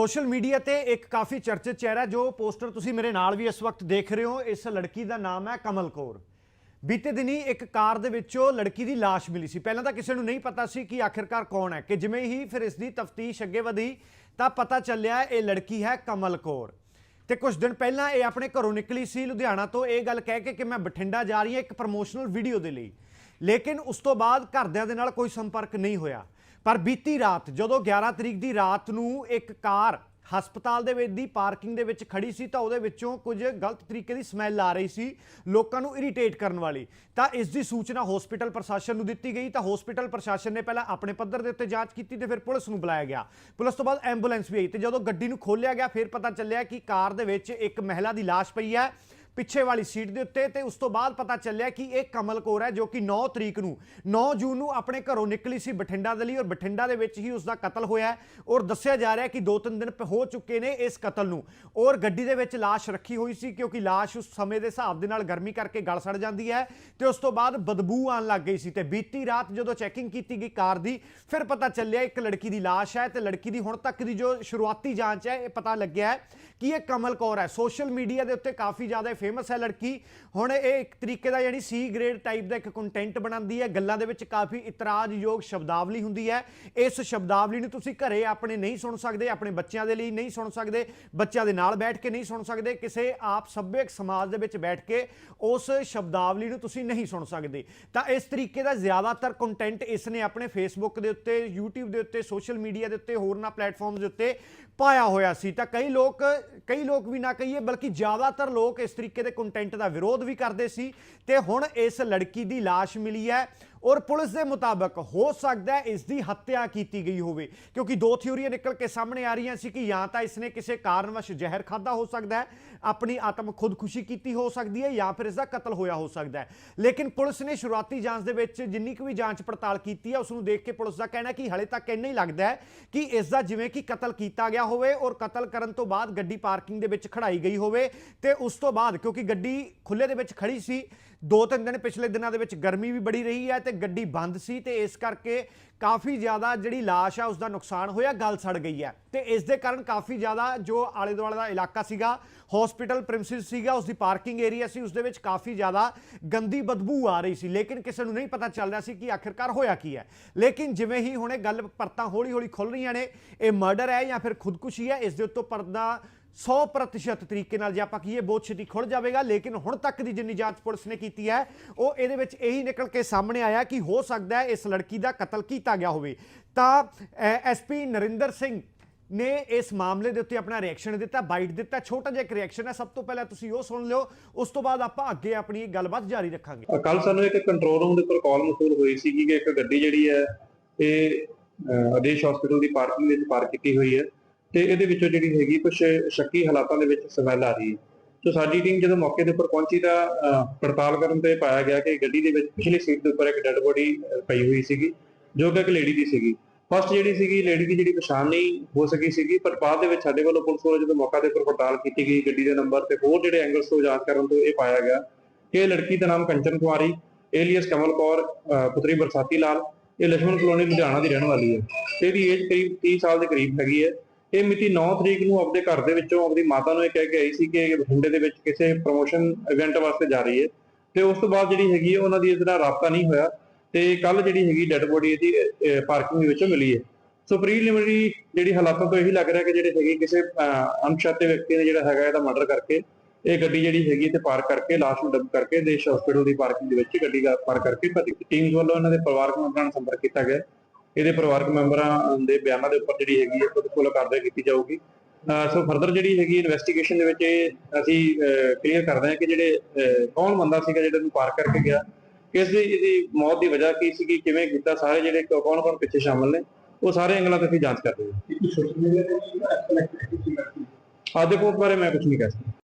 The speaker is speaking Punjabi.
ਸੋਸ਼ਲ ਮੀਡੀਆ ਤੇ ਇੱਕ ਕਾਫੀ ਚਰਚਿਤ ਚਿਹਰਾ ਜੋ ਪੋਸਟਰ ਤੁਸੀਂ ਮੇਰੇ ਨਾਲ ਵੀ ਇਸ ਵਕਤ ਦੇਖ ਰਹੇ ਹੋ, ਇਸ ਲੜਕੀ ਦਾ ਨਾਮ ਹੈ ਕਮਲ ਕੌਰ। ਬੀਤੇ ਦਿਨੀ ਇੱਕ ਕਾਰ ਦੇ ਵਿੱਚੋਂ ਲੜਕੀ ਦੀ ਲਾਸ਼ ਮਿਲੀ ਸੀ। ਪਹਿਲਾਂ ਤਾਂ ਕਿਸੇ ਨੂੰ ਨਹੀਂ ਪਤਾ ਸੀ ਕਿ ਆਖਿਰਕਾਰ ਕੌਣ ਹੈ, ਕਿ ਜਿਵੇਂ ਹੀ ਫਿਰ ਇਸ ਦੀ ਤਫਤੀਸ਼ ਅੱਗੇ ਵਧੀ ਤਾਂ ਪਤਾ ਚੱਲਿਆ ਇਹ ਲੜਕੀ ਹੈ ਕਮਲ ਕੌਰ। ਤੇ ਕੁਝ ਦਿਨ ਪਹਿਲਾਂ ਇਹ ਆਪਣੇ ਘਰੋਂ ਨਿਕਲੀ ਸੀ ਲੁਧਿਆਣਾ ਤੋਂ। ਇਹ ਗੱਲ ਕਹਿ ਕੇ ਕਿ ਮੈਂ ਬਠਿੰਡਾ ਜਾ ਰਹੀ ਹਾਂ ਇੱਕ ਪ੍ਰਮੋਸ਼ਨਲ ਵੀਡੀਓ ਦੇ ਲਈ। ਲੇਕਿਨ ਉਸ ਤੋਂ ਬਾਅਦ ਘਰਦਿਆਂ ਦੇ ਨਾਲ ਕੋਈ ਸੰਪਰਕ ਨਹੀਂ ਹੋਇਆ। ਪਰ ਬੀਤੀ ਰਾਤ, ਜਦੋਂ 11 ਤਰੀਕ ਦੀ ਰਾਤ ਨੂੰ ਇੱਕ ਕਾਰ ਹਸਪਤਾਲ ਦੇ ਵਿੱਚ ਦੀ ਪਾਰਕਿੰਗ ਦੇ ਵਿੱਚ ਖੜੀ ਸੀ, ਤਾਂ ਉਹਦੇ ਵਿੱਚੋਂ ਕੁਝ ਗਲਤ ਤਰੀਕੇ ਦੀ ਸਮੈਲ ਆ ਰਹੀ ਸੀ, ਲੋਕਾਂ ਨੂੰ ਇਰੀਟੇਟ ਕਰਨ ਵਾਲੀ। ਤਾਂ ਇਸ ਦੀ ਸੂਚਨਾ ਹਸਪੀਟਲ ਪ੍ਰਸ਼ਾਸਨ ਨੂੰ ਦਿੱਤੀ ਗਈ, ਤਾਂ ਹਸਪੀਟਲ ਪ੍ਰਸ਼ਾਸਨ ਨੇ ਪਹਿਲਾਂ ਆਪਣੇ ਪੱਧਰ ਦੇ ਉੱਤੇ ਜਾਂਚ ਕੀਤੀ ਤੇ ਫਿਰ ਪੁਲਿਸ ਨੂੰ ਬੁਲਾਇਆ ਗਿਆ। ਪੁਲਿਸ ਤੋਂ ਬਾਅਦ ਐਂਬੂਲੈਂਸ ਵੀ ਆਈ ਤੇ ਜਦੋਂ ਗੱਡੀ ਨੂੰ ਖੋਲ੍ਹਿਆ ਗਿਆ, ਫਿਰ ਪਤਾ ਚੱਲਿਆ ਕਿ ਕਾਰ ਦੇ ਵਿੱਚ ਇੱਕ ਮਹਿਲਾ ਦੀ ਲਾਸ਼ ਪਈ ਹੈ। ਪਿੱਛੇ ਵਾਲੀ ਸੀਟ ਦੇ ਉੱਤੇ ਤੇ ਉਸ ਤੋਂ ਬਾਅਦ ਪਤਾ ਚੱਲਿਆ ਕਿ ਇਹ ਕਮਲ ਕੌਰ ਹੈ ਜੋ ਕਿ 9 ਤਰੀਕ ਨੂੰ 9 ਜੂਨ ਨੂੰ ਆਪਣੇ ਘਰੋਂ ਨਿਕਲੀ ਸੀ ਬਠਿੰਡਾ ਦੇ ਲਈ ਔਰ ਬਠਿੰਡਾ ਦੇ ਵਿੱਚ ਹੀ ਉਸ ਦਾ ਕਤਲ ਹੋਇਆ ਔਰ ਦੱਸਿਆ ਜਾ ਰਿਹਾ ਕਿ 2-3 ਦਿਨ ਪ- ਹੋ ਚੁੱਕੇ ਨੇ ਇਸ ਕਤਲ ਨੂੰ ਔਰ ਗੱਡੀ ਦੇ ਵਿੱਚ ਲਾਸ਼ ਰੱਖੀ ਹੋਈ ਸੀ ਕਿਉਂਕਿ ਲਾਸ਼ ਉਸ ਸਮੇਂ ਦੇ ਹਿਸਾਬ ਦੇ ਨਾਲ ਗਰਮੀ ਕਰਕੇ ਗਲ ਸੜ ਜਾਂਦੀ ਹੈ ਤੇ ਉਸ ਤੋਂ ਬਾਅਦ ਬਦਬੂ ਆਉਣ ਲੱਗ ਗਈ ਸੀ ਤੇ ਬੀਤੀ ਰਾਤ ਜਦੋਂ ਚੈਕਿੰਗ ਕੀਤੀ ਗਈ ਕਾਰ ਦੀ, ਫਿਰ ਪਤਾ ਚੱਲਿਆ ਇੱਕ ਲੜਕੀ ਦੀ ਲਾਸ਼ ਹੈ ਤੇ ਲੜਕੀ ਦੀ ਹੁਣ ਤੱਕ ਦੀ ਜੋ ਸ਼ੁਰੂਆਤੀ ਜਾਂਚ ਹੈ, ਇਹ ਪਤਾ ਲੱਗਿਆ ਹੈ ਕਿ ਇਹ ਕਮਲ ਕੌਰ ਹੈ। ਸੋਸ਼ਲ ਮੀਡੀਆ ਦੇ ਉੱਤੇ ਕਾਫੀ ਜ਼ਿਆਦਾ ਫੇਮਸ ਹੈ ਲੜਕੀ। ਹੁਣ ਇਹ ਇੱਕ ਤਰੀਕੇ ਦਾ ਯਾਨੀ ਸੀ ਗ੍ਰੇਡ ਟਾਈਪ ਦਾ ਇੱਕ ਕੰਟੈਂਟ ਬਣਾਉਂਦੀ ਹੈ। ਗੱਲਾਂ ਦੇ ਵਿੱਚ ਕਾਫੀ ਇਤਰਾਜ਼ਯੋਗ ਸ਼ਬਦਾਵਲੀ ਹੁੰਦੀ ਹੈ। ਇਸ ਸ਼ਬਦਾਵਲੀ ਨੂੰ ਤੁਸੀਂ ਘਰੇ ਆਪਣੇ ਨਹੀਂ ਸੁਣ ਸਕਦੇ, ਆਪਣੇ ਬੱਚਿਆਂ ਦੇ ਲਈ ਨਹੀਂ ਸੁਣ ਸਕਦੇ, ਬੱਚਿਆਂ ਦੇ ਨਾਲ ਬੈਠ ਕੇ ਨਹੀਂ ਸੁਣ ਸਕਦੇ, ਕਿਸੇ ਆਪ ਸੱਭਿਅਕ ਸਮਾਜ ਦੇ ਵਿੱਚ ਬੈਠ ਕੇ ਉਸ ਸ਼ਬਦਾਵਲੀ ਨੂੰ ਤੁਸੀਂ ਨਹੀਂ ਸੁਣ ਸਕਦੇ। ਤਾਂ ਇਸ ਤਰੀਕੇ ਦਾ ਜ਼ਿਆਦਾਤਰ ਕੰਟੈਂਟ ਇਸ ਨੇ ਆਪਣੇ ਫੇਸਬੁੱਕ ਦੇ ਉੱਤੇ, YouTube ਦੇ ਉੱਤੇ ਸੋਸ਼ਲ ਮੀਡੀਆ ਦੇ ਉੱਤੇ, ਹੋਰਨਾਂ ਪਲੇਟਫਾਰਮਸ ਦੇ ਉੱਤੇ ਪਾਇਆ ਹੋਇਆ ਸੀ। ਤਾਂ ਕਈ ਲੋਕ ਕਈ ਲੋਕ ਵੀ ਨਾ ਕਹੀਏ, ਬਲਕਿ ਜ਼ਿਆਦਾਤਰ ਲੋਕ ਇਸ ਤਰੀਕੇ ਦੇ ਕੰਟੈਂਟ ਦਾ ਵਿਰੋਧ ਵੀ ਕਰਦੇ ਸੀ ਤੇ ਹੁਣ ਇਸ ਲੜਕੀ ਦੀ ਲਾਸ਼ ਮਿਲੀ ਹੈ। ਔਰ ਪੁਲਿਸ ਦੇ ਮੁਤਾਬਕ ਹੋ ਸਕਦਾ ਹੈ ਇਸ ਦੀ ਹੱਤਿਆ ਕੀਤੀ ਗਈ ਹੋਵੇ, ਕਿਉਂਕਿ ਦੋ ਥਿਊਰੀਆਂ ਨਿਕਲ ਕੇ ਸਾਹਮਣੇ ਆ ਰਹੀਆਂ ਸੀ ਕਿ ਜਾਂ ਤਾਂ ਇਸਨੇ ਕਿਸੇ ਕਾਰਨਵਸ਼ ਜ਼ਹਿਰ ਖਾਦਾ ਹੋ ਸਕਦਾ ਹੈ, ਆਪਣੀ ਆਤਮ ਖੁਦਕੁਸ਼ੀ ਕੀਤੀ ਹੋ ਸਕਦੀ ਹੈ ਜਾਂ ਫਿਰ ਇਸ ਦਾ ਕਤਲ ਹੋਇਆ ਹੋ ਸਕਦਾ ਹੈ। ਲੇਕਿਨ ਪੁਲਿਸ ਨੇ ਸ਼ੁਰੂਆਤੀ ਜਾਂਚ ਦੇ ਵਿੱਚ ਜਿੰਨੀ ਕੁ ਵੀ ਜਾਂਚ ਪੜਤਾਲ ਕੀਤੀ ਹੈ, ਉਸ ਨੂੰ ਦੇਖ ਕੇ ਪੁਲਿਸ ਦਾ ਕਹਿਣਾ ਕਿ ਹਲੇ ਤੱਕ ਇੰਨਾ ਹੀ ਲੱਗਦਾ ਹੈ ਕਿ ਇਸ ਦਾ ਜਿਵੇਂ ਕਿ ਕਤਲ ਕੀਤਾ ਗਿਆ ਹੋਵੇ ਔਰ ਕਤਲ ਕਰਨ ਤੋਂ ਬਾਅਦ ਗੱਡੀ ਪਾਰਕਿੰਗ ਦੇ ਵਿੱਚ ਖੜਾਈ ਗਈ ਹੋਵੇ ਤੇ ਉਸ ਤੋਂ ਬਾਅਦ ਕਿਉਂਕਿ ਗੱਡੀ ਖੁੱਲੇ ਦੇ ਵਿੱਚ ਖੜੀ ਸੀ ਦੋ ਤਿੰਨ ਦਿਨ ਪਿਛਲੇ ਦਿਨਾਂ ਦੇ ਵਿੱਚ ਗਰਮੀ ਵੀ ਬੜੀ ਰਹੀ ਹੈ ਤੇ ਗੱਡੀ ਬੰਦ ਸੀ ਤੇ ਇਸ ਕਰਕੇ ਕਾਫੀ ਜ਼ਿਆਦਾ ਜਿਹੜੀ ਲਾਸ਼ ਆ ਉਸ ਦਾ ਨੁਕਸਾਨ ਹੋਇਆ, ਗਲ ਸੜ ਗਈ ਹੈ। ਤੇ ਇਸ ਦੇ ਕਾਰਨ ਕਾਫੀ ਜ਼ਿਆਦਾ ਜੋ ਆਲੇ ਦੁਆਲੇ ਦਾ ਇਲਾਕਾ ਸੀਗਾ ਹਸਪੀਟਲ ਪ੍ਰਿੰਸਿਸ ਸੀਗਾ ਉਸ ਦੀ ਪਾਰਕਿੰਗ ਏਰੀਆ ਸੀ ਉਸ ਦੇ ਵਿੱਚ ਕਾਫੀ ਜ਼ਿਆਦਾ ਗੰਦੀ ਬਦਬੂ ਆ ਰਹੀ ਸੀ। ਲੇਕਿਨ ਕਿਸੇ ਨੂੰ ਨਹੀਂ ਪਤਾ ਚੱਲ ਰਿਹਾ ਸੀ ਕਿ ਆਖਿਰਕਾਰ ਹੋਇਆ ਕੀ ਹੈ। ਲੇਕਿਨ ਜਿਵੇਂ ਹੀ ਹੁਣੇ ਗੱਲ ਪਰਤਾਂ ਹੌਲੀ ਹੌਲੀ ਖੁੱਲ ਰਹੀਆਂ ਨੇ, ਇਹ ਮਰਡਰ ਹੈ ਜਾਂ ਫਿਰ ਖੁਦਕੁਸ਼ੀ ਹੈ, ਇਸ ਦੇ ਉੱਤੋਂ ਪਰਦਾ 100% ਤਰੀਕੇ ਨਾਲ ਜੇ ਆਪਾਂ ਕਹੀਏ ਬਹੁਤ ਛੇਤੀ ਖੁੱਲ ਜਾਵੇਗਾ, ਲੇਕਿਨ ਹੁਣ ਤੱਕ ਦੀ ਜਿੰਨੀ ਜਾਂਚ ਪੁਲਿਸ ਨੇ ਕੀਤੀ ਹੈ, ਉਹ ਇਹਦੇ ਵਿੱਚ ਇਹੀ ਨਿਕਲ ਕੇ ਸਾਹਮਣੇ ਆਇਆ ਕਿ ਹੋ ਸਕਦਾ ਹੈ ਇਸ ਲੜਕੀ ਦਾ ਕਤਲ ਕੀਤਾ ਗਿਆ ਹੋਵੇ। ਤਾਂ ਐਸਪੀ ਨਰਿੰਦਰ ਸਿੰਘ ਨੇ ਇਸ ਮਾਮਲੇ ਦੇ ਉੱਤੇ ਆਪਣਾ ਰਿਐਕਸ਼ਨ ਦਿੱਤਾ ਬਾਈਟ ਦਿੱਤਾ। ਛੋਟਾ ਜਿਹਾ ਇੱਕ ਰਿਐਕਸ਼ਨ ਹੈ, ਸਭ ਤੋਂ ਪਹਿਲਾਂ ਤੁਸੀਂ ਉਹ ਸੁਣ ਲਿਓ, ਉਸ ਤੋਂ ਬਾਅਦ ਆਪਾਂ ਅੱਗੇ ਆਪਣੀ ਗੱਲਬਾਤ ਜਾਰੀ ਰੱਖਾਂਗੇ। ਕੱਲ ਸਾਨੂੰ ਇੱਕ ਕੰਟਰੋਲ ਰੂਮ ਦੇ ਉੱਪਰ ਕਾਲ ਮਸੂਲ ਹੋਈ ਸੀ ਕਿ ਇੱਕ ਗੱਡੀ ਜਿਹੜੀ ਹੈ, ਇਹ ਆਦੇਸ਼ ਹਸਪੀਟਲ ਦੀ ਪਾਰਕਿੰਗ ਵਿੱਚ ਪਾਰਕ ਕੀਤੀ ਹੋਈ ਹੈ। ਤੇ ਇਹਦੇ ਵਿੱਚੋਂ ਜਿਹੜੀ ਹੈਗੀ ਕੁਝ ਸ਼ੱਕੀ ਹਾਲਾਤਾਂ ਦੇ ਵਿੱਚ ਸਮੈਲ ਆ ਰਹੀ ਹੈ। ਸੋ ਸਾਡੀ ਟੀਮ ਜਦੋਂ ਮੌਕੇ ਦੇ ਉੱਪਰ ਪਹੁੰਚੀ ਤਾਂ ਪੜਤਾਲ ਕਰਨ ਤੇ ਪਾਇਆ ਗਿਆ ਕਿ ਗੱਡੀ ਦੇ ਵਿੱਚ ਪਿਛਲੀ ਸੀਟ ਦੇ ਉੱਪਰ ਇੱਕ ਡੈੱਡ ਬੋਡੀ ਪਈ ਹੋਈ ਸੀਗੀ, ਜੋ ਕਿ ਇੱਕ ਲੇਡੀ ਦੀ ਸੀਗੀ। ਫਸਟ ਜਿਹੜੀ ਸੀਗੀ ਲੇਡੀ ਦੀ ਜਿਹੜੀ ਪਛਾਣ ਨਹੀਂ ਹੋ ਸਕੀ ਸੀਗੀ, ਪਰ ਬਾਅਦ ਦੇ ਵਿੱਚ ਸਾਡੇ ਵੱਲੋਂ ਪੁਲਿਸ ਵੱਲੋਂ ਜਦੋਂ ਮੌਕਾ ਦੇ ਉੱਪਰ ਪੜਤਾਲ ਕੀਤੀ ਗਈ ਗੱਡੀ ਦੇ ਨੰਬਰ ਤੇ ਹੋਰ ਜਿਹੜੇ ਐਂਗਲਸ ਤੋਂ ਜਾਂਚ ਕਰਨ ਤੋਂ ਇਹ ਪਾਇਆ ਗਿਆ ਕਿ ਲੜਕੀ ਦਾ ਨਾਮ ਕੰਚਨ ਕੁਮਾਰੀ ਏਲੀਅਸ ਕਮਲ ਕੌਰ ਪੁੱਤਰੀ ਬਰਸਾਤੀ ਲਾਲ, ਇਹ ਲక్ష్మణ ਕਲੋਨੀ ਲੁਧਿਆਣਾ ਦੀ ਰਹਿਣ ਵਾਲੀ ਹੈ। ਤੇ ਇਹਦੀ ਏਜ ਕਰੀਬ 30 ਸਾਲ ਦੇ ਕਰੀਬ ਹੈਗੀ ਹੈ। ਇਹ ਮਿਤੀ 9 ਤਰੀਕ ਨੂੰ ਆਪਣੇ ਘਰ ਦੇ ਵਿੱਚੋਂ ਆਪਣੀ ਮਾਤਾ ਨੂੰ ਇਹ ਕਹਿ ਕੇ ਆਈ ਸੀ ਕਿ ਬਠਿੰਡੇ ਦੇ ਵਿੱਚ ਕਿਸੇ ਪ੍ਰੋਮੋਸ਼ਨ ਇਵੈਂਟ ਵਾਸਤੇ ਜਾ ਰਹੀ ਹੈ ਤੇ ਉਸ ਤੋਂ ਬਾਅਦ ਜਿਹੜੀ ਹੈਗੀ ਹੈ ਉਹਨਾਂ ਦੀ ਇਸ ਨਾਲ ਰਾਬਤਾ ਨਹੀਂ ਹੋਇਆ ਤੇ ਕੱਲ ਜਿਹੜੀ ਹੈਗੀ ਡੈੱਡ ਬੋਡੀ ਇਹਦੀ ਪਾਰਕਿੰਗ ਦੇ ਵਿੱਚੋਂ ਮਿਲੀ ਹੈ। ਸੋ ਪ੍ਰੀਲਿਮਿਨਰੀ ਜਿਹੜੀ ਹਾਲਾਤਾਂ ਤੋਂ ਇਹੀ ਲੱਗ ਰਿਹਾ ਕਿ ਜਿਹੜੇ ਹੈਗੇ ਕਿਸੇ ਅਹ, ਅਣਪਛਾਤੇ ਵਿਅਕਤੀ ਨੇ ਜਿਹੜਾ ਹੈਗਾ ਇਹਦਾ ਮਰਡਰ ਕਰਕੇ ਇਹ ਗੱਡੀ ਜਿਹੜੀ ਹੈਗੀ ਤੇ ਪਾਰਕ ਕਰਕੇ ਲਾਸ਼ ਨੂੰ ਡੰਪ ਕਰਕੇ ਦੇਸ਼ ਹਸਪੀਟਲ ਦੀ ਪਾਰਕਿੰਗ ਦੇ ਵਿੱਚ ਗੱਡੀ ਦਾ ਪਾਰਕ ਕਰਕੇ ਭੱਜ ਟੀਮਸ ਵੱਲੋਂ ਇਹਨਾਂ ਦੇ ਪਰਿਵਾਰਕ ਮੈਂਬਰਾਂ ਨਾਲ ਸੰਪਰਕ ਕੀਤਾ ਗਿਆ। ਇਹਦੇ ਪਰਿਵਾਰਕ ਮੈਂਬਰਾਂ ਦੇ ਬਿਆਨਾਂ ਦੇ ਉੱਪਰ ਜਿਹੜੀ ਹੈਗੀ ਹੈ ਖੁਦ ਕਾਰਵਾਈ ਕੀਤੀ ਜਾਊਗੀ। ਸੋ ਫਰਦਰ ਜਿਹੜੀ ਹੈਗੀ ਇਨਵੈਸਟੀਗੇਸ਼ਨ ਦੇ ਵਿੱਚ ਅਸੀਂ ਕਲੀਅਰ ਕਰਦੇ ਹਾਂ ਕਿ ਜਿਹੜੇ ਕੌਣ ਬੰਦਾ ਸੀਗਾ ਜਿਹੜਾ ਨੂੰ ਪਾਰਕ ਕਰਕੇ ਗਿਆ ਕਿਸ ਦੀ ਇਹਦੀ ਮੌਤ ਦੀ ਵਜ੍ਹਾ ਕੀ ਸੀਗੀ ਕਿਵੇਂ ਕੀਤਾ ਸਾਰੇ ਜਿਹੜੇ ਕੌਣ ਕੌਣ ਪਿੱਛੇ ਸ਼ਾਮਲ ਨੇ ਉਹ ਸਾਰੇ ਐਂਗਲਾਂ ਤੇ ਅਸੀਂ ਜਾਂਚ ਕਰ ਰਹੇ ਹਾਂ। ਆਹ ਦੇਖੋ ਬਾਰੇ ਮੈਂ ਕੁਝ ਨਹੀਂ ਕਹਿ ਸਕਦਾ।